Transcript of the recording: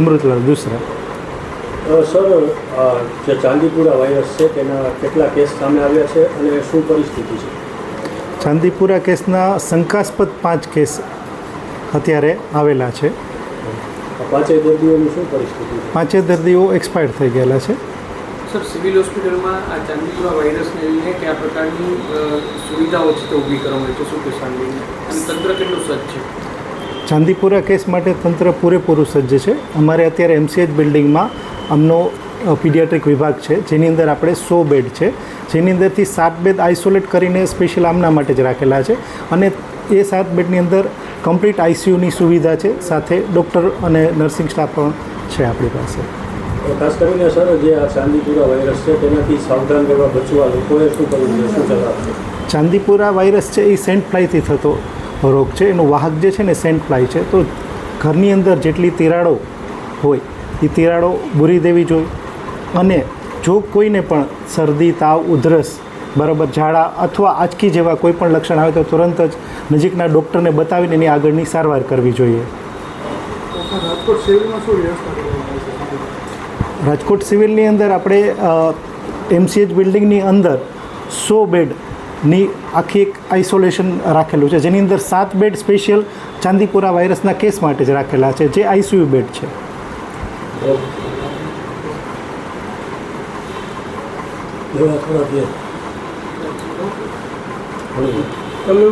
Amritlal દુસરા. Sir જે Chandipura virus છે તેના કેટલા કેસ સામે આવ્યા છે અને શું પરિસ્થિતિ છે? ચાંદીપુરા કેસના શંકાસ્પદ પાંચ કેસ અત્યારે આવેલા છે. પાંચે પાંચેય દર્દીઓની શું પરિસ્થિતિ છે? પાંચે દર્દીઓ એક્સપાયર થઈ ગયેલા છે. સર સિવિલ હોસ્પિટલમાં આ ચાંદીપુરા વાયરસને લઈને કયા પ્રકારની સુવિધાઓ છે તે ઊભી કરવામાં આવી છે? શું કહેશો તંત્ર કેટલું સજ્જ છે? ચાંદીપુરા કેસ માટે તંત્ર પૂરેપૂરું સજ્જ છે. અમારે અત્યારે એમસીએચ બિલ્ડિંગમાં અમનો પીડિયાટ્રિક વિભાગ છે જેની અંદર આપણે સો બેડ છે જેની અંદરથી સાત બેડ આઇસોલેટ કરીને સ્પેશિયલ આમના માટે જ રાખેલા છે અને એ સાત બેડની અંદર કમ્પ્લીટ આઈસીયુની સુવિધા છે સાથે ડૉક્ટર અને નર્સિંગ સ્ટાફ પણ છે આપણી પાસે. ખાસ કરીને સર જે આ ચાંદીપુરા વાયરસ છે તેનાથી સાવધાન રહેવા બચવા લોકોએ શું કરવું જોઈએ? શું ચાંદીપુરા વાયરસ છે એ સેન્ટ ફ્લાયથી થતો રોગ છે એનું વાહક જે છે ને સેન્ટ ફ્લાય છે. તો ઘરની અંદર જેટલી તિરાડો હોય એ તિરાડો બુરી દેવી જોઈએ. અને જો કોઈને પણ શરદી તાવ ઉધરસ બરાબર ઝાડા અથવા આંચકી જેવા કોઈ પણ લક્ષણ આવે તો તુરંત જ નજીકના ડૉક્ટરને બતાવીને એની આગળની સારવાર કરવી જોઈએ. રાજકોટ સિવિલની અંદર આપણે એમસીએચ બિલ્ડિંગની અંદર સો બેડની આખી એક આઇસોલેશન રાખેલું છે. જેની અંદર સાત બેડ સ્પેશિયલ ચાંદીપુરા વાયરસના કેસ માટે જ રાખેલા છે જે આઈસીયુ બેડ છે. તમે